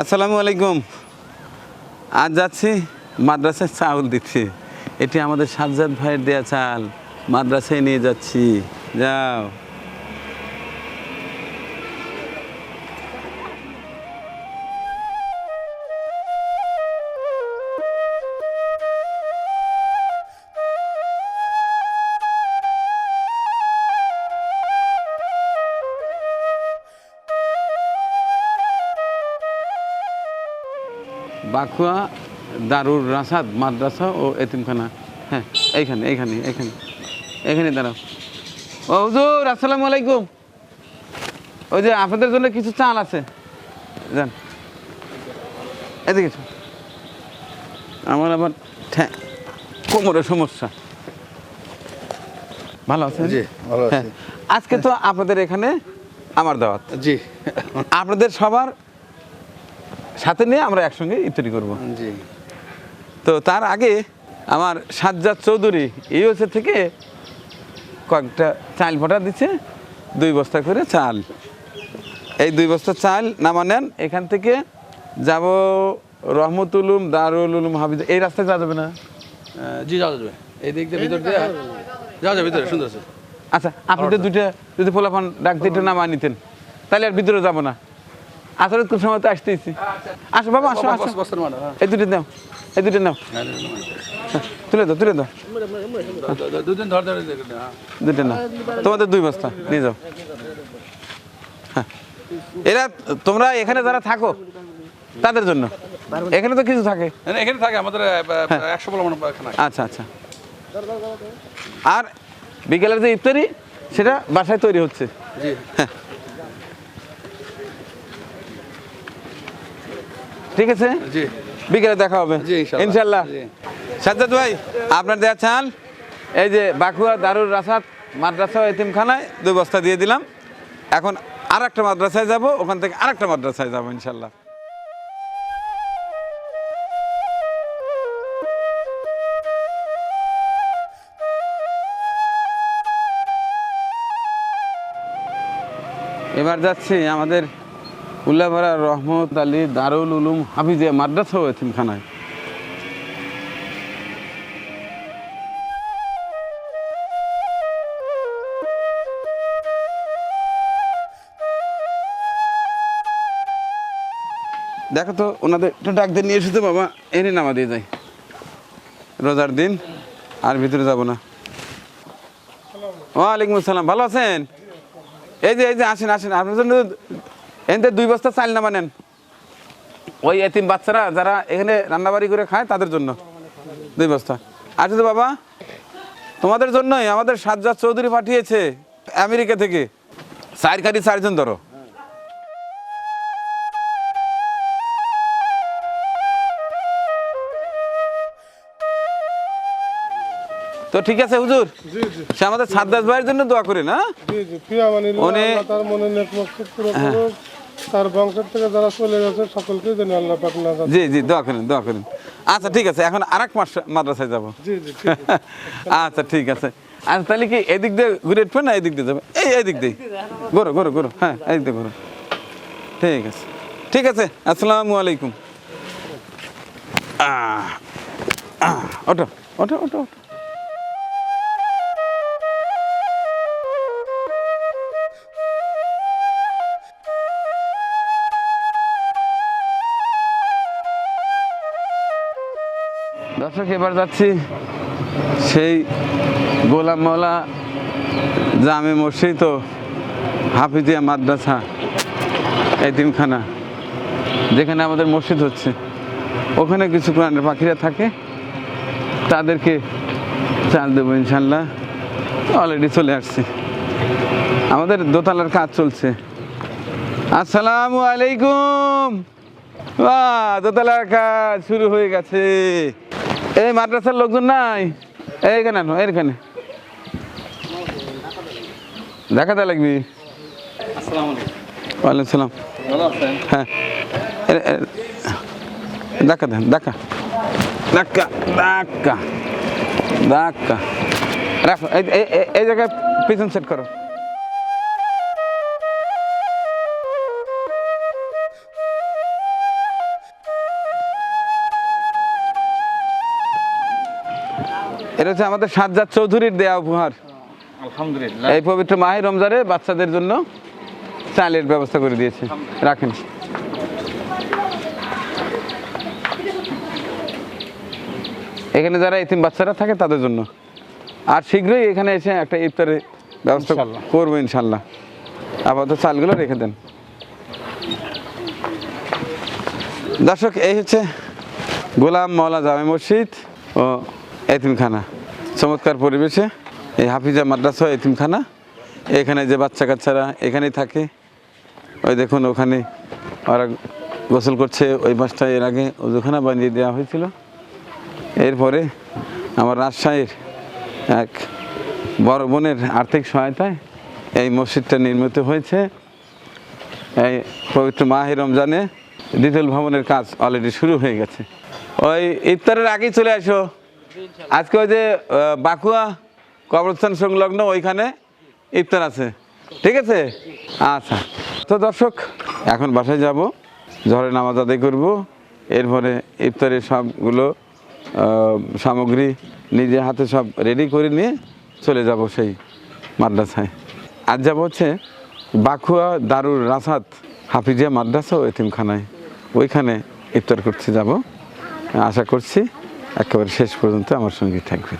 আসসালামু আলাইকুম। আজ যাচ্ছি মাদ্রাসায় চাউল দিচ্ছি। এটি আমাদের সাজ্জাদ ভাইয়ের দেয়া চাল। মাদ্রাসায় নিয়ে যাচ্ছি। যাও। বাকুয়া দারুর রাসাদ মাদ্রাসা ও এতিমখানা। হ্যাঁ এইখানে এইখানে এইখানে এখানে দাঁড়াও। ও হুজুর আসসালামু আলাইকুম। ওই যে আপনাদের জন্য কিছু চাল আছে। যান। এদিকে আমার আবার কোমরের সমস্যা। ভালো আছে জি, ভালো আছি। আজকে তো আপনাদের এখানে আমার দাওয়াত। জি। আপনাদের সবার সাথে নিয়ে আমরা একসঙ্গে ইফতারি করব। জি। তো তার আগে আমার সাজ্জাদ চৌধুরী ইউএসএ থেকে কয়েকটা চাল ভোটা দিচ্ছে দুই বস্তা করে চাল। এই দুই বস্তা চাল নামা নেন এখান থেকে যাব রহমতুল উলুম দারুল উলুম হাফিজ এই রাস্তায় যাওয়া যাবে না? জি যাওয়া যাবে। এই দিক দিয়ে ভিতর দিয়ে যাওয়া যাবে ভিতরে সুন্দর আছে। আচ্ছা আপনাদের দুইটা যদি ফোলাফান ডাক দিতে নামা নিতেন তাহলে আর ভিতরে যাব না। আসলে কোন সময় তো আসতেছি আসো বাবা আসো আসো। হ্যাঁ। এই দুটো নাও এই দুটো নাও। না, না, তুলে দাও তুলে দাও। হ্যাঁ। দুটো নাও। তোমাদের দুই বস্তা নিয়ে যাও। হ্যাঁ। এরা তোমরা এখানে যারা থাকো তাদের জন্য। এখানে তো কিছু থাকে। এখানে থাকে আমাদের একশো হয় আচ্ছা আচ্ছা। আর বিকেলের যে ইফতারি সেটা বাসায় তৈরি হচ্ছে। জি। ঠিক আছে? জি। বিকেলে দেখা হবে। জি, ইনশাল্লাহ। সাজ্জাদ ভাই আপনার দেয়া চাল এই যে বাকুয়া দারুর রাসাদ মাদ্রাসা এতিমখানায় দুই বস্তা দিয়ে দিলাম। এখন আর একটা মাদ্রাসায় যাব ওখান থেকে আর একটা মাদ্রাসায় যাব ইনশাল্লাহ। এবার যাচ্ছি আমাদের উল্লাপাড়া রহমত আলী দারুল উলুম হাফিজিয়া মাদ্রাসা ও এতিমখানায়। দেখো তো, ওনাদের একটু ডাক দিয়ে নিয়ে এসে তো বাবা এনে নামা দিয়ে যাই। রোজার দিন, আর ভিতরে যাব না। ওয়ালাইকুম আসসালাম, ভালো আছেন? এই যে এই যে, আসেন আসেন, আপনার জন্য এনতে দুই বস্তা চাল নামা নেন ওই এতিম বাচ্চারা যারা এখানে রান্নাবাড়ি করে খায় তাদের জন্য। দুই বস্তা। আচ্ছা তো বাবা তোমাদের জন্যই আমাদের সাজ্জাদ চৌধুরী পাঠিয়েছে আমেরিকা থেকে। চার কারি চারজন ধরো। তো ঠিক আছে হুজুর? সে আমাদের সাদ্দাস ভাইয়ের জন্য দোয়া করেন হ্যাঁ? মানি উনি- তার বংশের থেকে যারা চলে গেছে সকলকে যেন আল্লাহ পাক না জি জি দোয়া করেন দোয়া করেন। আচ্ছা ঠিক আছে এখন আর এক মাস মাদ্রাসায় যাব। জি জি আচ্ছা ঠিক আছে। আচ্ছা তাহলে কি এদিক দিয়ে ঘুরে উঠবে না এদিক দিয়ে যাবে এই এদিক দিয়ে। ঘোরো ঘোরো ঘোরো হ্যাঁ এদিক দিয়ে ঘোরো। ঠিক আছে। ঠিক আছে আসসালামু আলাইকুম। ওঠো ওঠো ওঠো ওঠো। দর্শক, এবার যাচ্ছি সেই গোলাম মৌলা জামে মসজিদ ও হাফিজিয়া মাদ্রাসা এতিমখানা, যেখানে আমাদের মসজিদ হচ্ছে। ওখানে কিছু কোরআনের পাখিরা থাকে। তাদেরকে চাল দেবো ইনশাল্লাহ অলরেডি চলে আসছি। আমাদের দোতলার কাজ চলছে। আসসালামু আলাইকুম। বাহ, দোতলার কাজ শুরু হয়ে গেছে। এই মাদ্রাসার লোকজন নাই। এইখানে আনো এইখানে দেখাতে লাগবি। ওয়ালাইকুম সালাম। হ্যাঁ। ধাক্কা দেন ধাক্কা ধাক্কা ধাক্কা ধাক্কা রাখো এই এই- এই- এই জায়গায় পিছন সেট করো। এটা হচ্ছে আমাদের সাজ্জাদ চৌধুরীর দেয়া উপহার। আলহামদুলিল্লাহ। এই পবিত্র মাহে রমজানে বাচ্চাদের জন্য চালের ব্যবস্থা করে দিয়েছে। রাখেন। এখানে যারা এতিম বাচ্চারা থাকে তাদের জন্য। আর শীঘ্রই এখানে এসে একটা ইফতারের ব্যবস্থা। করব ইনশাল্লাহ আপাতত চালগুলো রেখে দেন। দর্শক এই হচ্ছে গোলাম মৌলা জামে মসজিদ ও এতিমখানা। চমৎকার পরিবেশে এই হাফিজা মাদ্রাসা, এতিমখানা। এখানে যে বাচ্চা কাচ্চারা এখানেই থাকে। ওই দেখুন, ওখানে ওরা গোসল করছে। ওই মাসটা এর আগে ওজুখানা বানিয়ে দেওয়া হয়েছিল। এরপরে আমার রাজশাহীর এক বড় বোনের আর্থিক সহায়তায় এই মসজিদটা নির্মিত হয়েছে। এই পবিত্র মাহে রমজানে দ্বিতল ভবনের কাজ অলরেডি শুরু হয়ে গেছে। ওই ইফতারের আগেই চলে আসো। আজকে ওই যে বাকুয়া কবরস্থান সংলগ্ন ওইখানে ইফতার আছে। ঠিক আছে? আচ্ছা। তো দর্শক, এখন বাসায় যাব ঝড়ে নামাজ আদায় করব, এরপরে ইফতারের সবগুলো সামগ্রী নিজে হাতে সব রেডি করে নিয়ে চলে যাব সেই মাদ্রাসায়। আজ যাব হচ্ছে বাকুয়া দারুর রাসাত হাফিজিয়া মাদ্রাসা ও এতিমখানায়। ওইখানে ইফতার করতে যাব। আশা করছি একেবারে শেষ পর্যন্ত আমার সঙ্গে থাকবে